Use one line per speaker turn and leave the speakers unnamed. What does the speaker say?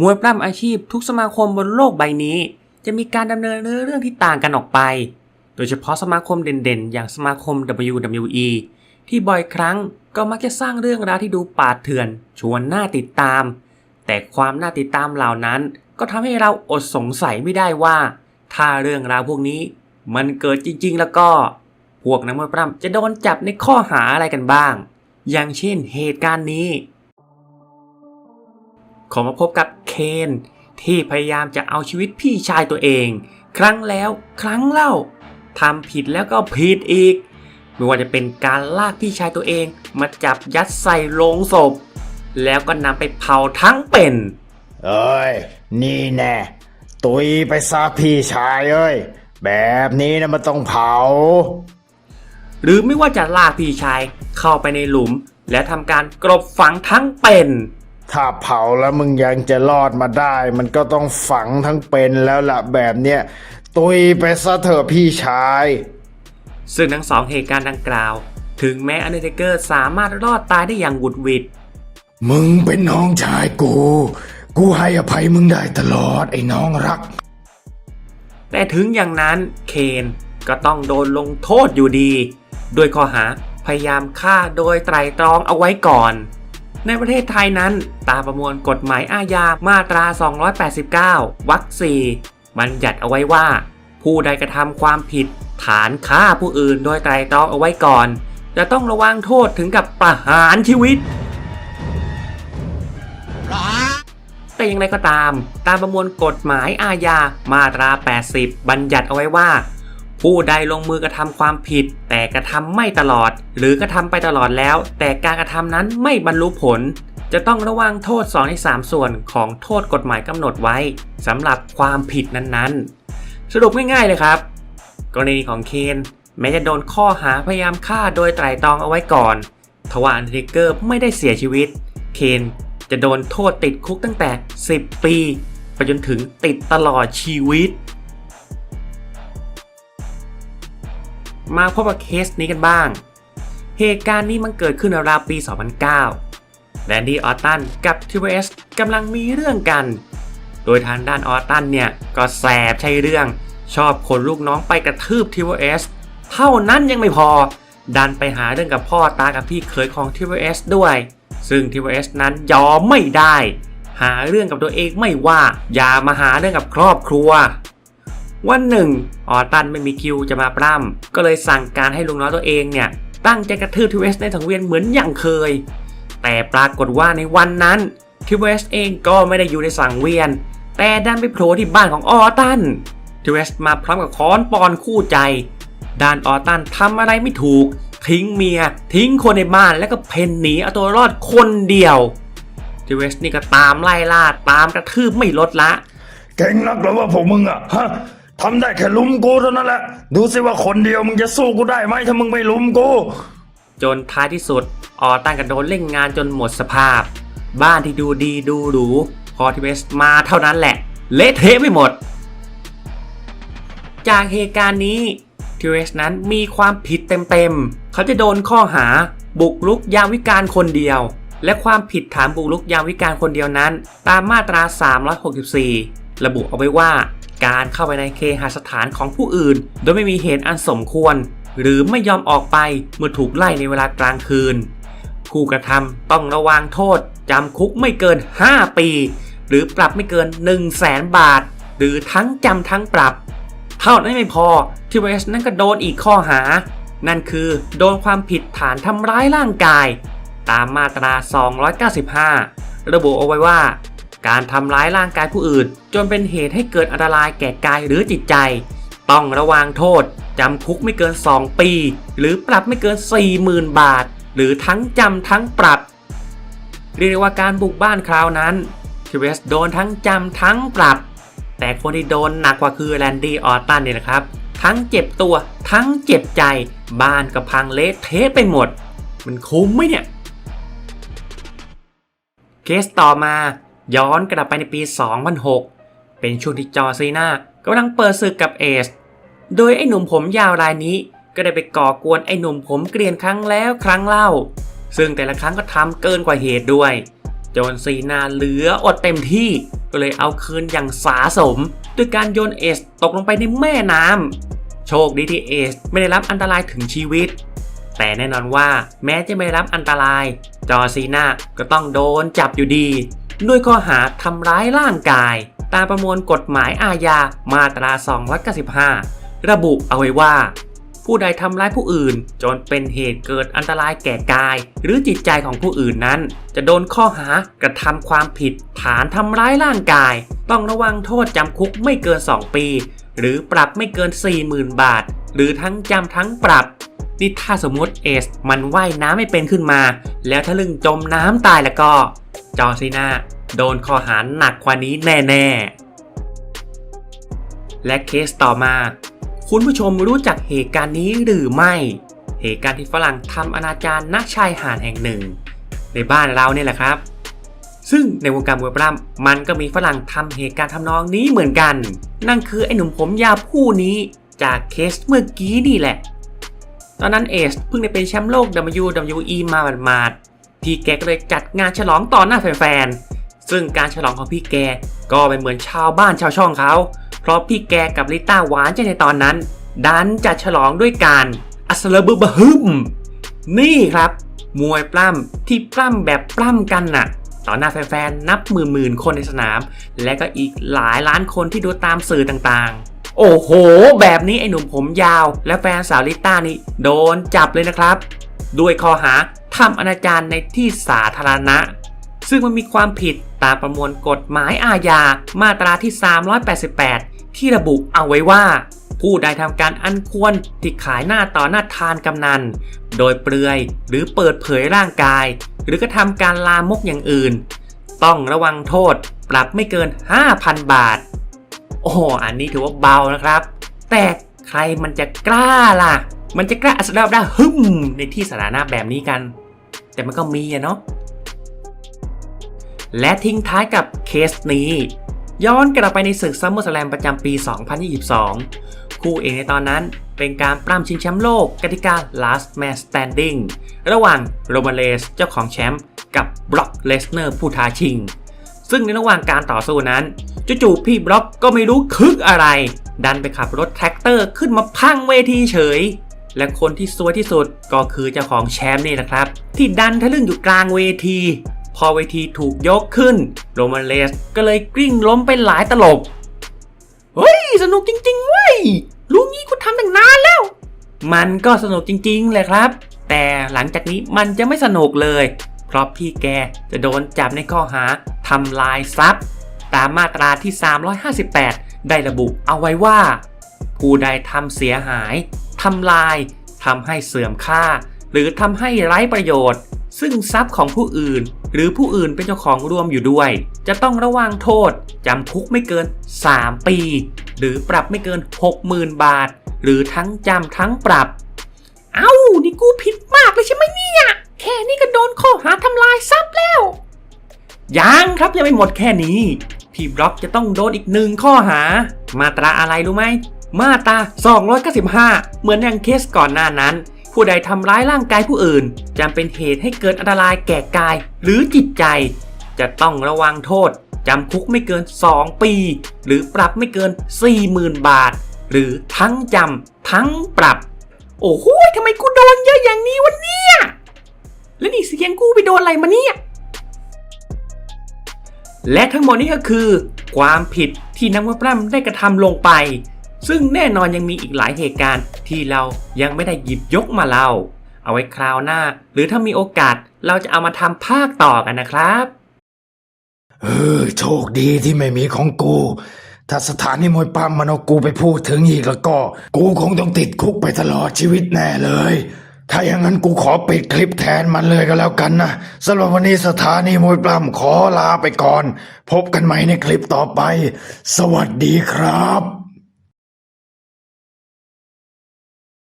มวยปล้ำอาชีพทุกสมาคมบนโลกใบนี้ จะมีการดำเนินเรื่องที่ต่างกันออกไป โดยเฉพาะสมาคมเด่นๆ อย่างสมาคม WWE ที่บ่อยครั้งก็มักจะสร้างเรื่องราวที่ดูปาดเถื่อน ชวนน่าติดตาม แต่ความน่าติดตามเหล่านั้น ก็ทำให้เราอดสงสัยไม่ได้ว่า ถ้าเรื่องราวพวกนี้ มันเกิดจริง ๆ แล้วก็ พวกนักมวยปล้ำจะโดนจับในข้อหาอะไรกันบ้าง อย่างเช่นเหตุการณ์นี้ ขอมาพบกับเคนที่พยายามจะเอาชีวิตพี่ชายตัวเอง ครั้งแล้วครั้งเล่าทำผิดแล้วก็ผิดอีก ไม่ว่าจะเป็นการลากพี่ชายตัวเองมาจับยัดใส่โลงศพ แล้วก็นำไปเผาทั้งเป็น
เอ้ย นี่แน่ตุยไปซาพี่ชายเอ้ย แบบนี้นะมันต้องเผา
หรือไม่ว่าจะลากพี่ชายเข้าไปในหลุม และทำการกรบฝังทั้งเป็น
ถ้าเผาแล้วมึงยังจะรอดมาได้ มันก็ต้องฝังทั้งเป็นแล้วล่ะแบบเนี้ยตุยไปซะเถอะพี่ชาย
ซึ่งทั้งสองเหตุการณ์ดังกล่าว ถึงแม้อันเดอร์เกอร์สามารถรอดตายได้อย่างหวุดหวิด
มึงเป็นน้องชายกู กูให้อภัยมึงได้ตลอดไอ้น้องรัก
แต่ถึงอย่างนั้นเคนก็ต้องโดนลงโทษอยู่ดี ด้วยข้อหาพยายามฆ่าโดยไตร่ตรองเอาไว้ก่อน ในประเทศไทยนั้น ตามประมวลกฎหมายอาญามาตรา 289 วรรค 4 บัญญัติเอาไว้ว่า ผู้ใดกระทำความผิด ฐานฆ่าผู้อื่นโดยไตรตรองเอาไว้ก่อน จะต้องระวังโทษถึงกับประหารชีวิต แต่อย่างไรก็ตาม ตามประมวลกฎหมายอาญามาตรา 80 บัญญัติเอาไว้ว่า ผู้ใดลงมือกระทำความผิด แต่กระทำไม่ตลอด หรือกระทำไปตลอดแล้ว แต่การกระทำนั้นไม่บรรลุผล จะต้องระวังโทษ2ใน3 ส่วนของโทษกฎหมายกำหนดไว้สำหรับความผิดนั้นๆ สรุปง่ายๆเลยครับ กรณีของเคนแม้จะโดนข้อหาพยายามฆ่าโดยไตร่ตรองเอาไว้ก่อนทว่าอันเดอร์เกอร์ไม่ได้เสียชีวิต เคนจะโดนโทษติดคุกตั้งแต่ 10 ปี ไปจนถึงติดตลอดชีวิต มาพบกับเคสนี้กันบ้าง เหตุการณ์นี้มันเกิดขึ้นราวปี 2009แดนดี้ออตตันกับทีวเอสกำลังมีเรื่องกัน โดยทางด้านออตตันเนี่ย ก็แสบใช่เรื่อง ชอบคนลูกน้องไปกระทืบทีวเอสเท่านั้นยังไม่พอ ดันไปหาเรื่องกับพ่อตากับพี่เคยของทีวเอสด้วย ซึ่งทีวเอสนั้นยอมไม่ได้ หาเรื่องกับตัวเองไม่ว่า อย่ามาหาเรื่องกับครอบครัว วันหนึ่งออตันไม่มีคิวจะมาปล้ำก็เลยสั่งการให้ลุงน้อยตัวเองเนี่ย ตั้งใจกระทืบทีวเอสในสังเวียนเหมือนอย่างเคย แต่ปรากฏว่าในวันนั้นทีวเอสเองก็ไม่ได้อยู่ในสังเวียน แต่ดันไปโผล่ที่บ้านของออตันทีวเอสมาพร้อมกับค้อนปอนคู่ใจด้านออตันทำอะไรไม่ถูก ทิ้งเมีย ทิ้งคนในบ้านแล้วก็เพ่นหนีเอาตัวรอดคนเดียวทีเวสนี่ก็ตามไล่ล่าตามกระทืบไม่ลดละ
เก่งนักแล้วว่าพวกมึงอะฮะ ทำได้แค่ลุมกูเท่านั้นแหละ ดูสิว่าคนเดียวมึงจะสู้กูได้ไหมถ้ามึงไม่ลุมกู
จนท้ายที่สุด ออตันก็โดนเล่นงานจนหมดสภาพ บ้านที่ดูดีดูหรูพอทีเวสมาเท่านั้นแหละ เละเทะไปหมด จากเหตุการณ์นี้ทีเวสนั้นมีความผิดเต็มๆ เขาจะโดนข้อหาบุกรุกยามวิการคนเดียว และความผิดฐานบุกรุกยามวิการคนเดียวนั้น ตามมาตรา 364 ระบุเอาไว้ว่า การเข้าไปในเคหสถานของผู้อื่น โดยไม่มีเหตุอันสมควร หรือไม่ยอมออกไปเมื่อถูกไล่ในเวลากลางคืน ผู้กระทำต้องระวังโทษจำคุกไม่เกิน 5 ปี หรือปรับไม่เกิน 1 0 0 0 0แสนบาท หรือทั้งจำทั้งปรับ เท่านั้นไม่พอที่เวสนั้นก็โดนอีกข้อหา นั่นคือโดนความผิดฐานทำร้ายร่างกาย ตามมาตรา 295 ระบุเอาไว้ว่า การทำร้ายร่างกายผู้อื่น จนเป็นเหตุให้เกิดอันตรายแก่กายหรือจิตใจ ต้องระวังโทษ จำคุกไม่เกิน 2 ปี หรือปรับไม่เกิน 40,000 บาท หรือทั้งจำทั้งปรับ เรียกว่าการบุกบ้านคราวนั้นทีเวสโดนทั้งจำทั้งปรับ แต่คนที่โดนหนักกว่าคือแลนดี้ออตตันเนี่ยนะครับ ทั้งเจ็บตัวทั้งเจ็บใจ บ้านก็พังเละเทะไปหมด มันคุ้มไหมเนี่ย เคสต่อมา ย้อนกลับไปในปี 2006 เป็นช่วงที่จอซีนากำลังเปิดศึกกับเอส โดยไอ้หนุ่มผมยาวรายนี้ก็ได้ไปก่อกวนไอ้หนุ่มผมเกรียนครั้งแล้วครั้งเล่า ซึ่งแต่ละครั้งก็ทำเกินกว่าเหตุด้วย จนซีนาเหลืออดเต็มที่ก็เลยเอาคืนอย่างสาสมด้วยการโยนเอสตกลงไปในแม่น้ำโชคดีที่เอสไม่ได้รับอันตรายถึงชีวิต แต่แน่นอนว่าแม้จะไม่ได้รับอันตราย จอซีนาก็ต้องโดนจับอยู่ดี ด้วยข้อหาทำร้ายร่างกาย ตามประมวลกฎหมายอาญามาตรา295 ระบุเอาไว้ว่า ผู้ใดทำร้ายผู้อื่น จนเป็นเหตุเกิดอันตรายแก่กาย หรือจิตใจของผู้อื่นนั้น จะโดนข้อหากระทำความผิด ฐานทำร้ายร่างกาย ต้องระวังโทษจำคุกไม่เกิน 2 ปี หรือปรับไม่เกิน 40,000 บาท หรือทั้งจำทั้งปรับนี่ถ้าสมมติเอส มันว่ายน้ำไม่เป็นขึ้นมา แล้วถ้าลึงจมน้ำตายแล้วก็ จอซีนาโดนข้อหาหนักกว่านี้แน่ๆ และเคสต่อมา คุณผู้ชมรู้จักเหตุการณ์นี้หรือไม่ เหตุการณ์ที่ฝรั่งทำอนาจารณชายหาดแห่งหนึ่ง ในบ้านเราเนี่ยแหละครับ ซึ่งในวงการมวยปล้ำมันก็มีฝรั่งทำเหตุการณ์ทำนองนี้เหมือนกัน นั่นคือไอ้หนุ่มผมยาวผู้นี้จากเคสเมื่อกี้นี่แหละ ตอนนั้นเอสเพิ่งได้เป็นแชมป์โลก WWE มาหมาดๆ พี่แกก็เลยจัดงานฉลองต่อหน้าแฟนๆ ซึ่งการฉลองของพี่แกก็ไม่เหมือนชาวบ้านชาวช่องเขา เพราะพี่แกกับลิต้าหวานใจในตอนนั้น ดันจัดฉลองด้วยการอัสลบุบะฮึมนี่ครับ มวยปล้ำที่ปล้ำแบบปล้ำกันน่ะ ต่อหน้าแฟนๆ นับหมื่นๆ คนในสนาม และก็อีกหลายล้านคนที่ดูตามสื่อต่างๆ โอ้โห แบบนี้ไอ้หนุ่มผมยาว และแฟนสาวลิต้านี่โดนจับเลยนะครับ ด้วยข้อหา ทำอนาจารในที่สาธารณะ ซึ่งมันมีความผิดตามประมวลกฎหมายอาญามาตราที่ 388 ที่ระบุเอาไว้ว่า ผู้ใดทำการอันควรที่ขายหน้าต่อหน้าทานกำนัน โดยเปลือยหรือเปิดเผยร่างกาย หรือกระทำการลามกอย่างอื่น ต้องระวังโทษปรับไม่เกิน 5,000 บาท โอ้อันนี้ถือว่าเบานะครับ แต่ใครมันจะกล้าล่ะ มันจะกล้าอัศดาบได้ฮึมในที่สาธารณะแบบนี้กัน แต่มันก็มีอะเนาะและทิ้งท้ายกับเคสนี้ ย้อนกลับไปในศึกซัมเมอร์สแลมประจำปี 2022 คู่เอกในตอนนั้นเป็นการปล้ำชิงแชมป์โลกกติกา Last Man Standing ระหว่างโรมาเลสเจ้าของแชมป์กับบล็อกเลสเนอร์ผู้ท้าชิง ซึ่งในระหว่างการต่อสู้นั้นจู่ๆพี่บล็อกก็ไม่รู้คึกอะไร ดันไปขับรถแท็กเตอร์ขึ้นมาพังเวทีเฉย และคนที่ซวยที่สุดก็คือเจ้าของแชมป์นี่แหละครับ ที่ดันทะลึ่งอยู่กลางเวที พอเวทีถูกยกขึ้นโรมันเลสก็เลยกลิ้งล้มไปหลายตลบ เฮ้ย สนุกจริงๆเว้ยรู้งี้กูทำตั้งนานแล้ว มันก็สนุกจริงๆ เลยครับ แต่หลังจากนี้มันจะไม่สนุกเลย เพราะพี่แกจะโดนจับในข้อหาทำลายทรัพย์ ตามมาตราที่ 358 ได้ระบุเอาไว้ว่า ผู้ใดทำเสียหายำลายทำให้เสื่อมค่า หรือทำให้ไร้ประโยชน์ ซึ่งทรัพย์ของผู้อื่น หรือผู้อื่นเป็นเจ้าของร่วมอยู่ด้วย จะต้องระวังโทษจำคุกไม่เกิน 3 ปี หรือปรับไม่เกิน 60,000 บาท หรือทั้งจำทั้งปรับ เอ้า นี่กูผิดมากเลยใช่ไหมเนี่ย แค่นี้ก็โดนข้อหาทำลายทรัพย์แล้ว ยังครับยังไม่หมดแค่นี้พี่บล็อกจะต้องโดนอีกหนึ่งข้อหา มาตราอะไรรู้ไหม มาตรา295 เหมือนอย่างเคสก่อนหน้านั้น ผู้ใดทำร้ายร่างกายผู้อื่นจำเป็นเหตุให้เกิดอันตรายแก่กายหรือจิตใจ จะต้องระวังโทษจำคุกไม่เกิน 2 ปี หรือปรับไม่เกิน 40,000 บาท หรือทั้งจำทั้งปรับ โอ้โหทำไมกูโดนเยอะอย่างนี้วะเนี่ยแล้วนี่เสียงกูไปโดนอะไรมาเนี่ย และทั้งหมดนี้ก็คือ ความผิดที่นักมวยปล้ำได้กระทำลงไป ซึ่งแน่นอนยังมีอีกหลายเหตุการณ์ที่เรายังไม่ได้หยิบยกมาเล่า เอาไว้คราวหน้า หรือถ้ามีโอกาสเราจะเอามาทำภาคต่อกันนะครับ
เออโชคดีที่ไม่มีของกู ถ้าสถานีมวยปั้มมันเอากูไปพูดถึงอีกแล้วก็ กูคงต้องติดคุกไปตลอดชีวิตแน่เลย ถ้าอย่างนั้นกูขอปิดคลิปแทนมันเลยก็แล้วกันนะสำหรับวันนี้สถานีมวยปล้ำขอลาไปก่อน พบกันใหม่ในคลิปต่อไป สวัสดีครับ